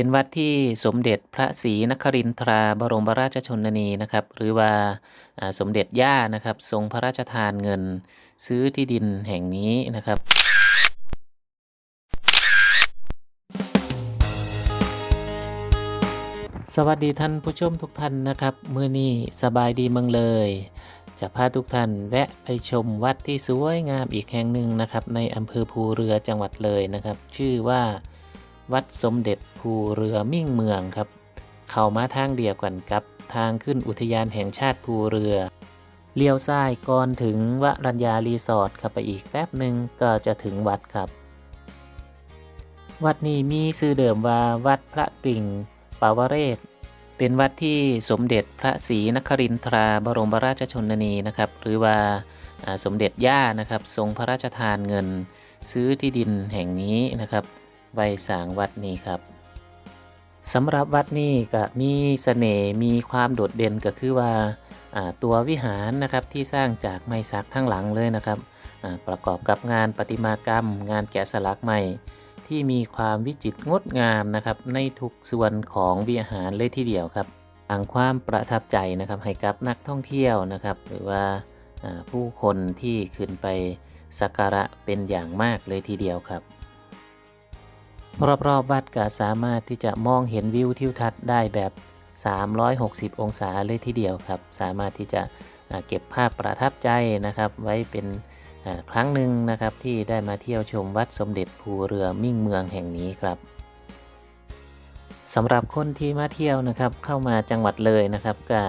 เป็นวัดที่สมเด็จพระศรีนครินทราบรมราชชนนีนะครับ หรือว่าสมเด็จย่านะครับ ทรงพระราชทานเงิน ซื้อที่ดินแห่งนี้นะครับสวัสดีท่านผู้ชมทุกท่านนะครับ มื้อนี้สบายดีเมืองเลย จะพาทุกท่านแวะไปชมวัดที่สวยงามอีกแห่งหนึ่งนะครับ ในอำเภอภูเรือจังหวัดเลยนะครับ ชื่อว่า วัดสมเด็จภูเรือมิ่งเมืองครับ เข้ามาทางเดียวกันกับทางขึ้นอุทยานแห่งชาติภูเรือ เลี้ยวซ้ายก่อนถึงวรัญญารีสอร์ทครับไปอีกแป๊บหนึ่งก็จะถึงวัดครับ วัดนี้มีชื่อเดิมว่าวัดพระกิ่งปาวเรศ เป็นวัดที่สมเด็จพระศรีนครินทราบรมราชชนนีนะครับ หรือว่าสมเด็จย่านะครับ ทรงพระราชทานเงิน ซื้อที่ดินแห่งนี้นะครับ ไว้สางวัดนี้ครับสำหรับวัดนี้ก็มีเสน่ห์มีความโดดเด่นก็คือว่าตัววิหารนะครับที่สร้างจากไม้สักทั้งหลังเลยนะครับประกอบกับงานประติมากรรม งานแกะสลักไม้ที่มีความวิจิตรงดงามนะครับในทุกส่วนของวิหารเลยทีเดียวครับสร้างความประทับใจนะครับให้กับนักท่องเที่ยวนะครับ หรือว่าอ่าผู้คนที่ขึ้นไปสักการะเป็นอย่างมากเลยทีเดียวครับ รอบๆวัดก็สามารถที่จะมองเห็นวิวทิวทัศน์ได้แบบ 360 องศาเลยทีเดียวครับ สามารถที่จะเก็บภาพประทับใจนะครับ ไว้เป็นครั้งหนึ่งนะครับที่ได้มาเที่ยวชมวัดสมเด็จภูเรือมิ่งเมืองแห่งนี้ครับสำหรับคนที่มาเที่ยวนะครับเข้ามาจังหวัดเลยนะครับก็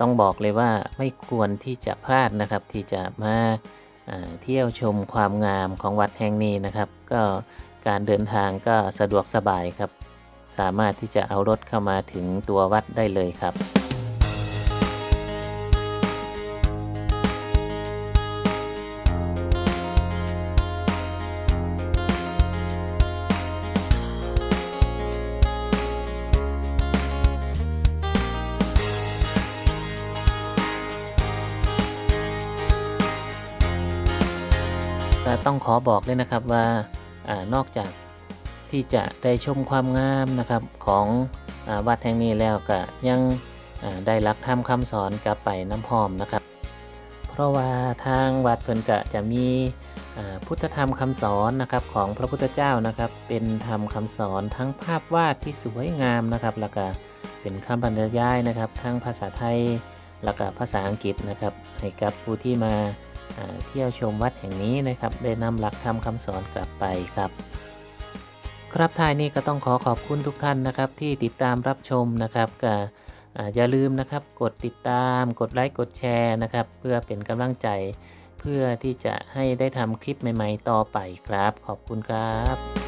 ต้องบอกเลยว่าไม่ควรที่จะพลาดนะครับที่จะมาเที่ยวชมความงามของวัดแห่งนี้นะครับ ก็ การเดินทางก็สะดวกสบายครับ สามารถที่จะเอารถเข้ามาถึงตัววัดได้เลยครับ ต้องขอบอกเลยนะครับว่า อนอกจากที่จะได้ชมความงามนะครับของอวัดแห่งนี้แล้วก็ยังได้รับธรรมคำสอนกลับไปน้ำหอมนะครับ เพราะว่าทางวัดเพิ่นกะจะมีพุทธธรรมคำสอนนะครับของพระพุทธเจ้านะครับ เป็นธรรมคำสอนทั้งภาพวาดที่สวยงามนะครับแล้วก็เป็นคำบรรยายนะครับ ทั้งภาษาไทยแล้วก็ภาษาอังกฤษนะครับให้กับผู้ที่มาา เที่ยวชมวัดแห่งนี้นะครับ ได้นำหลักธรรมคำสอนกลับไปครับ ครับท้ายนี้ก็ต้องขอขอบคุณทุกท่านนะครับ ที่ติดตามรับชมนะครับก็อ่าอย่าลืมนะครับกดติดตาม กดไลค์กดแชร์นะครับ เพื่อเป็นกำลังใจ เพื่อที่จะให้ได้ทำคลิปใหม่ ๆ ต่อไปครับ ขอบคุณครับ